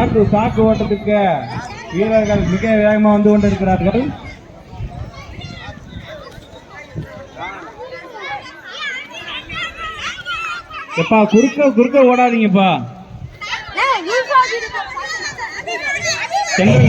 சாக்கு சாக்கு ஓட்டத்துக்கு வீரர்கள் மிக வேகமாக வந்து கொண்டிருக்கிறார்கள். எப்பா குறுக்க குறுக்க ஓடாதீங்கப்பா. செங்கல்.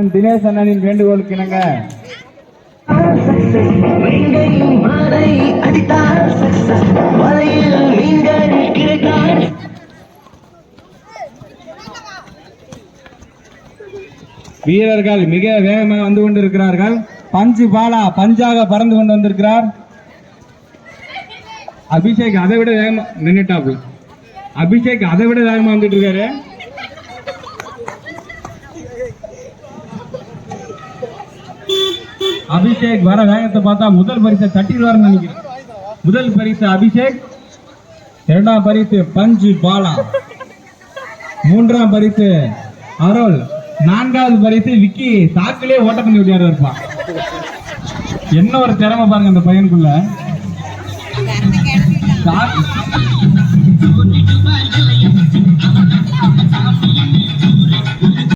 அண்ணன் தினேஷ் அண்ணனின் வேண்டுகோளுக்கு இணங்க. வீரர்கள் மிக வேகமாக வந்து கொண்டிருக்கிறார்கள். பஞ்சு பாலா பஞ்சாக பறந்து கொண்டு வந்திருக்கிறார். அபிஷேக் அதை விட வேகமா நின்னுட்டாப்ல அபிஷேக் அதை விட வேகமா வந்துட்டு இருக்காரு. அபிஷேக் வர வேகத்தை பார்த்தா முதல் பரிசை தட்டிடுவார்னு நினைக்கிறேன். முதல் பரிசு அபிஷேக் இரண்டாம் பரிசு பஞ்சு பாலா. மூன்றாம் பரிசு அருள். நான்காவது பரிசு விக்கி சாக்கிலே ஓட்ட பண்ணி விட்டியாரு இருப்பான் என்ன ஒரு திறமை பாருங்க அந்த பையனுக்குள்ள.